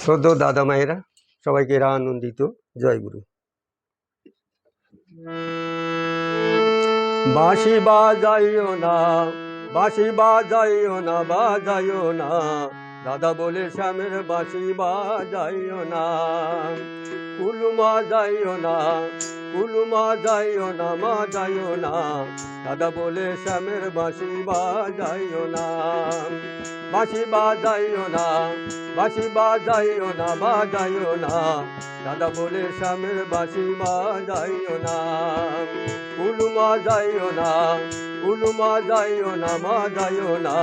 শ্রদ্ধ দাদা মায়েরা, সবাইকে এরা আনন্দিত জয় গুরু। বাঁশি বাজাইও না, বাঁশি বাজাইও না বাজাইও না। দাদা বলে শ্যামের বাঁশি বাজাইও না কুলুমা যাইও না কুলুমা যাইও না মা যাইও না। দাদা বলে শ্যামের বাঁশি বাজাইও না, বাঁশি বাজাইও না, বাঁশি বাজাইও না বাজাইও না। দাদা বলে শ্যামের বাঁশি বাজাইও না। কুলুমা যাইও না কুলুমা যাইও না, মা যাইও না।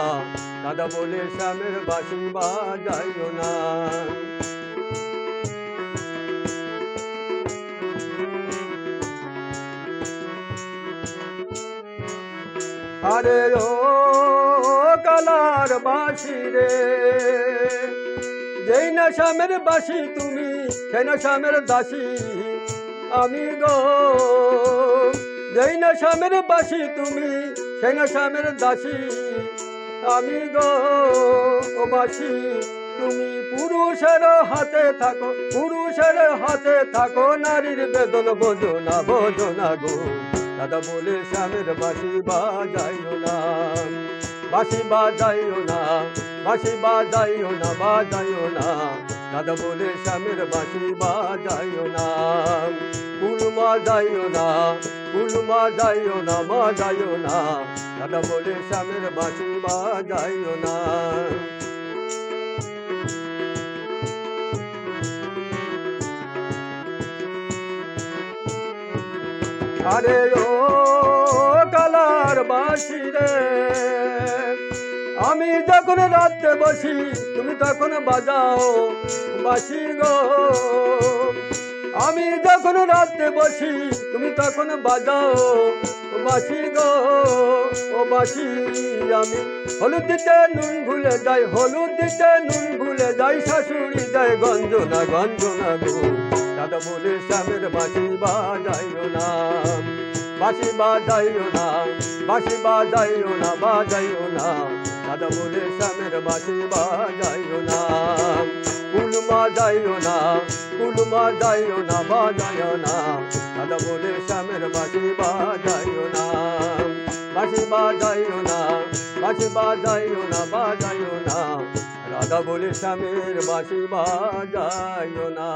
দাদা বলে শ্যামের বাঁশি বাজাইও না। আরে ও কালার বাঁশি রে, যেই না শ্যামের বাসি তুমি, সেই না শ্যামের দাসী। আমি গো যেই না শ্যামের বাসি তুমি, সেই না শ্যামের দাসী। আমি গো বাসি, তুমি পুরুষের হাতে থাকো, পুরুষের হাতে থাকো, নারীর বেদন বোঝো না বোঝো না গো। দাদা বলে শ্যামের বাসি বাজাইও না, বাসি বাজাইও না, বাসি বাজাইও না বাজাইও না। দাদা বলে শ্যামের বাসি বাজাইও না। কুলমা যাইও না কুলমা যাইও না বাজাইও না দাদা বলে শ্যামের বাসি বাজাইও না আরে ও কালার বাসি রে, আমি যখন রাত্রে বসি, তুমি তখন বাজাও বাসি গো। আমি যখন রাতে বসি, তুমি তখন বাজাও। বাসি গো, ও বাসি আমি হলুদ দিতে নুন ভুলে যাই হলুদ দিতে নুন ভুলে যাই, শাশুড়ি দেয় গঞ্জনা গঞ্জনা গো। দাদা বলে শ্যামের বাসি বাজাইও না। বাসি বাজাইও না বাসি বাজাইও না বাজাইও না। দাদা বলে শ্যামের বাসি বাজাইও না। কুলমা যাইও না, কুলমা যাইও না বাজাইও না। দাদা বলে শ্যামের বাসি বাজাইও না। বাসি বাজাইও না বাসি বাজাইও না বাজাইও না। রাধা বলে শ্যামের বাসি বাজাইও না।